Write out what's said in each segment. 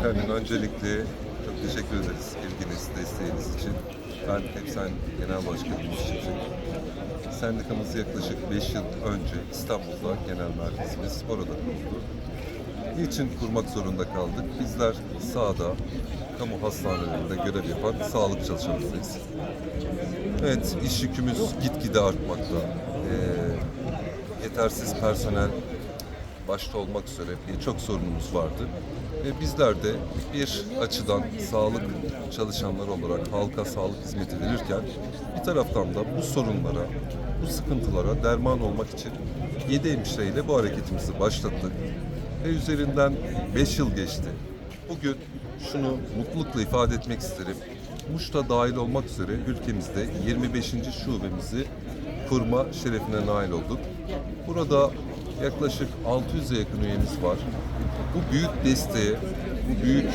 Efendim öncelikle çok teşekkür ederiz ilginiz, desteğiniz için. Ben Hepsen Genel Başkanımız Çiçek. Sendikamız yaklaşık 5 yıl önce İstanbul'da genel merkezimiz orada kuruldu. Niçin kurmak zorunda kaldık? Bizler sahada, kamu hastanelerinde görev yapan sağlık çalışanlarıyız. Evet, iş yükümüz gitgide artmakta. Ee, yetersiz personel başta olmak üzere birçok sorunumuz vardı. Ve bizler de bir açıdan sağlık çalışanları olarak halka sağlık hizmeti verirken bir taraftan da bu sorunlara, bu sıkıntılara derman olmak için 7 hemşireyle bu hareketimizi başlattık. Ve üzerinden 5 yıl geçti. Bugün şunu mutlulukla ifade etmek isterim. Muş'ta dahil olmak üzere ülkemizde 25. şubemizi kurma şerefine nail olduk. Burada yaklaşık 600'e yakın üyemiz var. Bu büyük desteğe, bu büyük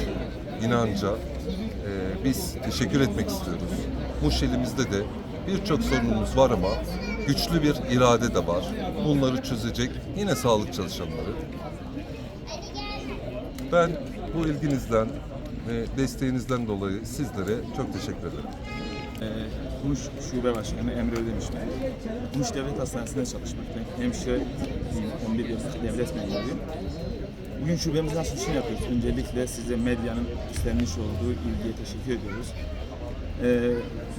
inanca e, biz teşekkür etmek istiyoruz. Muş elimizde de birçok sorunumuz var ama güçlü bir irade de var. Bunları çözecek yine sağlık çalışanları. Ben bu ilginizden ve desteğinizden dolayı sizlere çok teşekkür ederim. Ee, Muş Şube Başkanı Emre Ödemiş ben. Muş Devlet Hastanesi'nde çalışmaktayım. Hemşire 11 yıllık devlet memuruyum. Bugün şubemizin açılışını yapıyoruz. Öncelikle size medyanın üstlenmiş olduğu ilgiye teşekkür ediyoruz. Ee,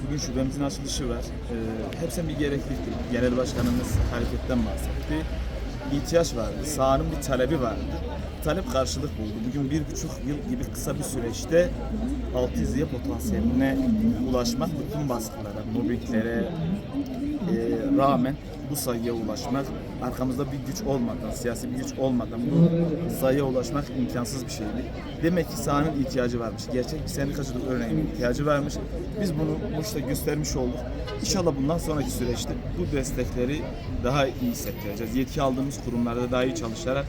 bugün şubemizin açılışı var. Ee, hepsi bir gereklilikti. Genel Başkanımız hareketten bahsetti. İhtiyaç vardı. Sahanın bir talebi vardı. Talep karşılık buldu. Bugün bir buçuk yıl gibi kısa bir süreçte 600'ye potansiyeline ulaşmak, bütün baskılara, mobbinglere e, rağmen bu sayıya ulaşmak, arkamızda bir güç olmadan, siyasi bir güç olmadan bu sayıya ulaşmak imkansız bir şeydi. Demek ki sahanın ihtiyacı varmış. Gerçek bir sendikacılık örneğinin ihtiyacı varmış. Biz bunu Muş'ta göstermiş olduk. İnşallah bundan sonraki süreçte bu destekleri daha iyi hissettireceğiz. Yetki aldığımız kurumlarda daha iyi çalışarak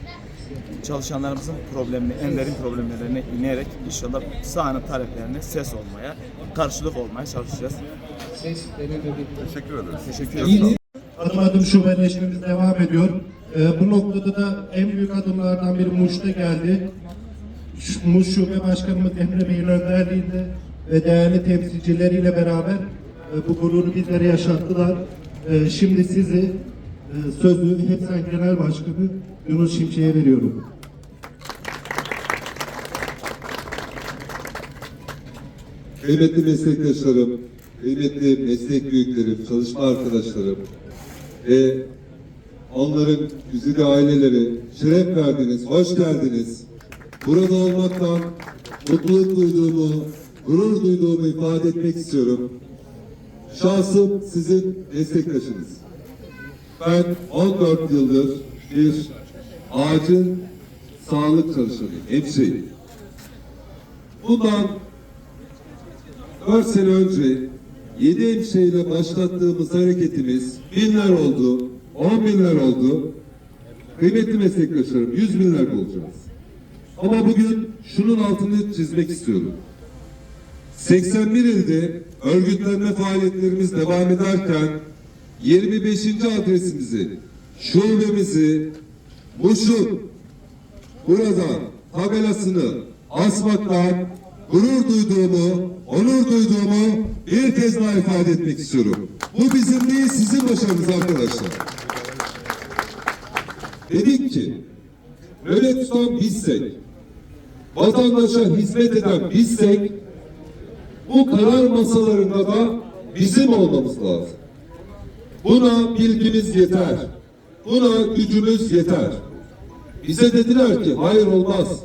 çalışanlarımızın problemini, en derin problemlerine inerek inşallah sahanın taleplerine ses olmaya, karşılık olmaya çalışacağız. Teşekkür ederiz. Teşekkür ederim. Adım adım şubeleşmemiz devam ediyor. Ee, bu noktada da en büyük adımlardan biri Muş'ta geldi. Muş Şube Başkanımız Emre Bey'in önderliğinde ve değerli temsilcileriyle beraber e, bu gururu bizlere yaşattılar. E, şimdi sizi e, sözü Hepsen Genel Başkanı Yunus Şimşek'e veriyorum. Kıymetli meslektaşlarım, kıymetli meslek büyüklerim, çalışma arkadaşlarım ve onların güzide aileleri şeref verdiniz, hoş geldiniz. Burada olmaktan mutluluk duyduğumu, gurur duyduğumu ifade etmek istiyorum. Şahsım sizin meslektaşınız. Ben 14 yıldır bir acil sağlık çalışanıyım, hemşireyim. Bundan 4 sene önce 7 hemşireyle başlattığımız hareketimiz binler oldu, 10 binler oldu. Kıymetli meslektaşlarım 100 binler olacağız. Ama bugün şunun altını çizmek istiyorum. 81 ilde örgütlenme faaliyetlerimiz devam ederken 25. adresimizi, şubemizi, Muş'un burada tabelasını asmaktan gurur duyduğumu, onur duyduğumu bir kez daha ifade etmek istiyorum. Bu bizim değil sizin başarınız arkadaşlar. Dedik ki nöbet tutan bizsek, vatandaşa hizmet eden bizsek, bu karar masalarında da bizim olmamız lazım. Buna bilgimiz yeter. Buna gücümüz yeter. Bize dediler ki hayır olmaz.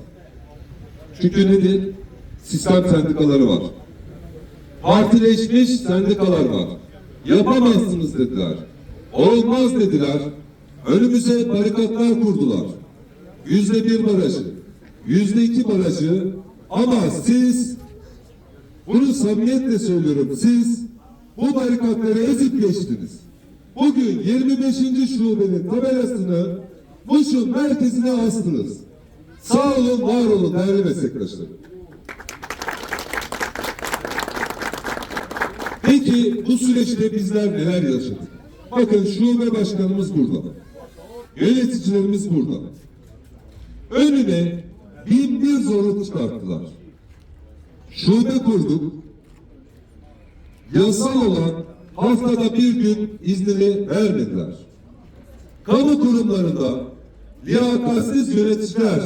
Çünkü nedir? Sistem sendikaları var. Partileşmiş sendikalar var. Yapamazsınız dediler. Olmaz dediler. Önümüze barikatlar kurdular. Yüzde bir barajı, yüzde iki barajı ama siz bunu samimiyetle söylüyorum. Siz bu barikatları ezip geçtiniz. Bugün 25. şubenin tabelasını Muş'un merkezine astınız. Sağ olun, var olun değerli meslektaşlarım. Peki bu süreçte bizler neler yaşadık? Bakın şube başkanımız burada. Yöneticilerimiz burada. Önüne bin bir zorluk çıkarttılar. Şube kurduk. Yasal olan haftada bir gün iznini vermediler. Kamu kurumlarında liyakatsiz yöneticiler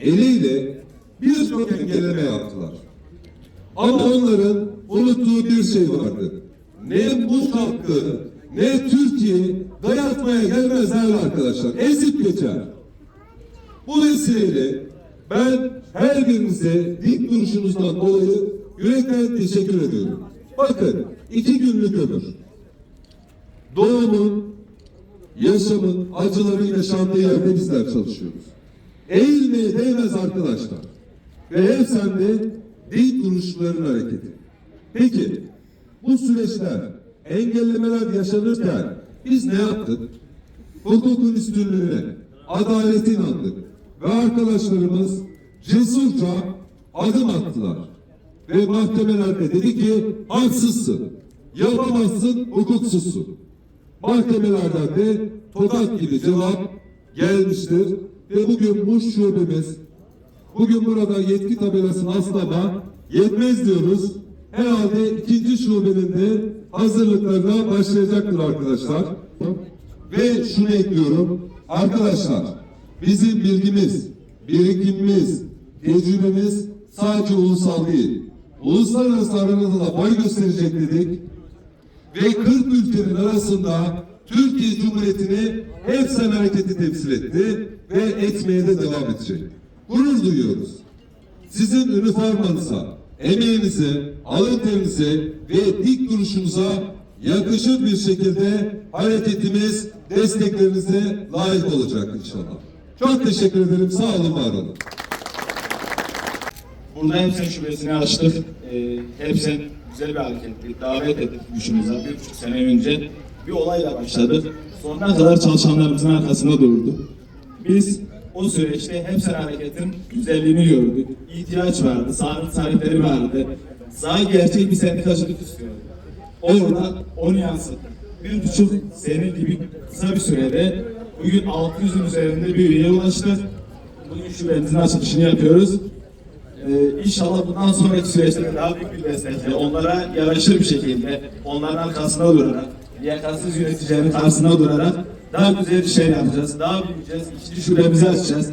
eliyle birçok engelleme yaptılar. Ama onların unuttuğu bir şey vardı. Ne bu hakkı ne Türkiye dayatmaya gelmezler arkadaşlar. Ezip geçer. Bu vesileyle ben her birinize dik duruşunuzdan dolayı yürekten teşekkür ediyorum. Bakın iki günlük ömür. Doğumun, yaşamın acıları yaşandığı yerde bizler çalışıyoruz. Eğilmeye değmez arkadaşlar. Ve hep sende dik duruşların hareketi. Peki bu süreçler, engellemeler yaşanırken biz ne yaptık? Hukukun üstünlüğüne, adalete inandık. Ve arkadaşlarımız cesurca adım attılar. Ve mahkemelerde dedi ki haksızsın, yapamazsın, hukuksuzsun. Mahkemelerden de tokat gibi cevap gelmiştir. Ve bugün bu şubemiz Bugün burada yetki tabelasını aslama yetmez diyoruz. Herhalde ikinci şubenin de hazırlıklarına başlayacaktır arkadaşlar. Ve şunu ekliyorum. Arkadaşlar bizim bilgimiz, birikimimiz, tecrübemiz sadece ulusal değil. Uluslararası arenada da boy gösterecek dedik. Ve 40 ülkenin arasında Türkiye Cumhuriyeti'ni hep sen hareketi temsil etti ve etmeye de devam edecek. Gurur duyuyoruz. Sizin üniformanıza, emeğinize, alın terinize ve dik duruşunuza yakışır bir şekilde hareketimiz desteklerinize layık olacak inşallah. Çok teşekkür ederim. Sağ olun, var olun. Burada Hepsen şubesini açtık. Ee, Hepsen güzel bir hareketti. Davet ettik gücümüze. Bir buçuk sene önce bir olayla başladık. Sonuna kadar çalışanlarımızın arkasında durdu. Biz o süreçte Hepsen hareketin güzelliğini gördük. İhtiyaç vardı, sabit talepleri vardı. Daha gerçek bir sendikacılık istiyordu. Orada onu yansıttık. Bir buçuk sene gibi kısa bir sürede bugün 600'ün üzerinde bir üyeye ulaştık. Bugün şubemizin açılışını yapıyoruz. Ee, inşallah bundan sonraki süreçte daha büyük bir destekle, onlara yaraşır bir şekilde, onların arkasında durarak, liyakatsiz yöneticilerin karşısında durarak daha güzel bir şey yapacağız, daha büyüyeceğiz, ikinci şubemizi açacağız.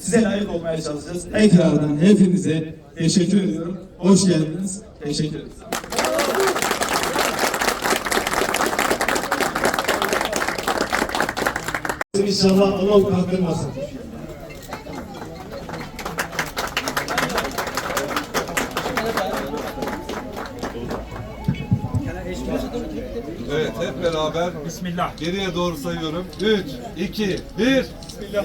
Size layık olmaya çalışacağız. Tekrardan hepinize teşekkür ediyorum. Hoş geldiniz. Teşekkür ederiz. İnşallah Allah kaldırmasın. Evet hep beraber Bismillah. geriye doğru sayıyorum. 3, 2, 1. Bismillah.